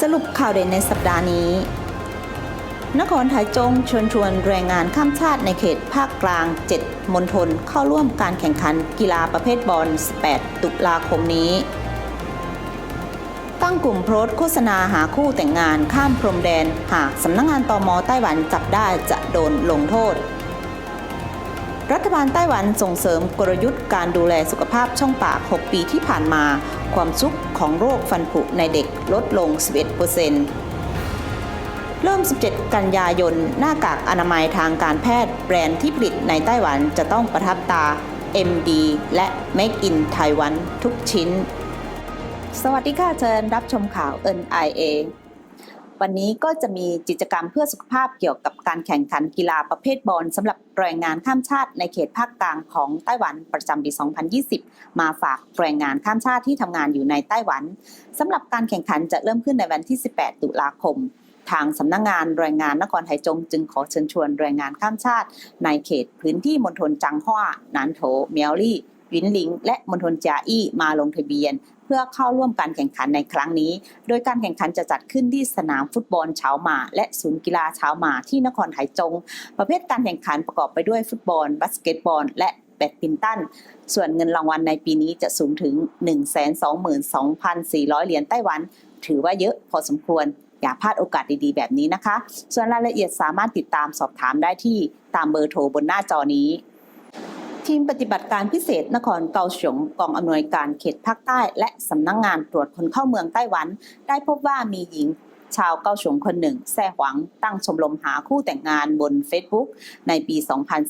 สรุปข่าวเด่นในสัปดาห์นี้ นครไทยจงชิญชวนแรงงานข้ามชาติในเขตภาคกลาง 7 มณฑลเข้าร่วมการแข่งขันกีฬาประเภทบอล 18 ตุลาคมนี้ ตั้งกลุ่มโพสต์โฆษณาหาคู่แต่งงานข้ามพรมแดน หากสำนักงงานตอมไต้หวันจับได้จะโดนลงโทษ รัฐบาลไต้หวันส่งเสริมกลยุทธ์การดูแลสุขภาพช่องปาก 6 ปีที่ผ่านมา ความซุกของโรคฟันผุในเด็กลดลง 11%เริ่ม 17 กันยายน หน้ากากอนามัยทางการแพทย์แบรนด์ที่ผลิตในไต้หวันจะต้องประทับตา MD และ Make in Taiwan ทุกชิ้น สวัสดีค่ะเชิญรับชมข่าว NIA วันนี้ก็จะมีกิจกรรมเพื่อสุขภาพเกี่ยวกับการแข่งขันกีฬาประเภทบอลสำหรับแรงงานข้ามชาติในเขตภาคกลางของไต้หวันประจำปี 2020 มาฝากแรงงานข้ามชาติที่ทำงานอยู่ในไต้หวันสำหรับการแข่งขันจะเริ่มขึ้นในวันที่ 18 ตุลาคมทางสำนักงงานแรงงานนครไทจงจึงขอเชิญชวนแรงงานข้ามชาติ ในเขตพื้นที่มณฑลจังหว้า นานโถ เมียวลี่วินหลิง และมณฑลจาอี้มาลงทะเบียน พื่อเข้าร่วมการแข่งขันในครั้งนี้ โดยการแข่งขันจะจัดขึ้นที่สนามฟุตบอลเฉาหมา และศูนย์กีฬาเฉาหมาที่นครไทยจง ประเภทการแข่งขันประกอบไปด้วยฟุตบอล บาสเกตบอล และแบดมินตัน ส่วนเงินรางวัลในปีนี้จะสูงถึง 122,400 เหรียญไต้หวัน ถือว่าเยอะพอสมควร อย่าพลาดโอกาสดีๆ แบบนี้นะคะ ส่วนรายละเอียดสามารถติดตามสอบถามได้ที่ตามเบอร์โทรบนหน้าจอนี้ ทีมปฏิบัติการพิเศษนครเกาฉงกองอำนวยการเขตภาคใต้ และสำนักงงานตรวจคนเข้าเมืองไต้หวัน ได้พบว่ามีหญิงชาวเกาฉงคนหนึ่งแซ่หวังตั้งชมรมหาคู่แต่งงานบน Facebook ในปี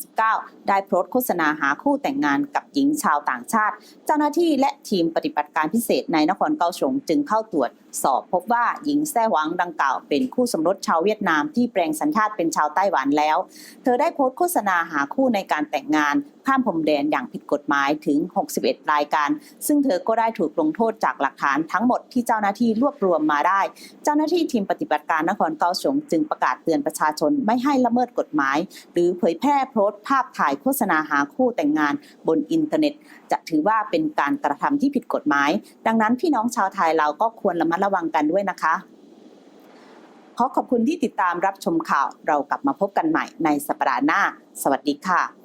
2019 ได้โพสต์โฆษณาหาคู่แต่งงานกับหญิงชาวต่างชาติ เจ้าหน้าที่และทีมปฏิบัติการพิเศษในนครเกาฉงจึงเข้าตรวจ สอบพบว่าหญิงแซ่หวังดังกล่าวเป็นคู่สมรสชาวเวียดนามที่แปลงสัญชาติเป็นชาวไต้หวันแล้ว เธอได้โพสต์โฆษณาหาคู่ในการแต่งงานข้ามพรมแดนอย่างผิดกฎหมายถึง 61 รายการ ซึ่งเธอก็ได้ถูกลงโทษจากหลักฐานทั้งหมดที่เจ้าหน้าที่รวบรวมมาได้ เจ้าหน้าที่ทีมปฏิบัติการนครเกาสงจึงประกาศเตือนประชาชนไม่ให้ละเมิดกฎหมาย หรือเผยแพร่โพสต์ภาพถ่ายโฆษณาหาคู่แต่งงานบนอินเทอร์เน็ต จะถือว่าเป็นการกระทำที่ผิดกฎหมาย ดังนั้นพี่น้องชาวไทยเราก็ควรระมัดระวังกันด้วยนะคะขอขอบคุณที่ติดตามรับชมข่าว เรากลับมาพบกันใหม่ในสัปดาห์หน้า สวัสดีค่ะ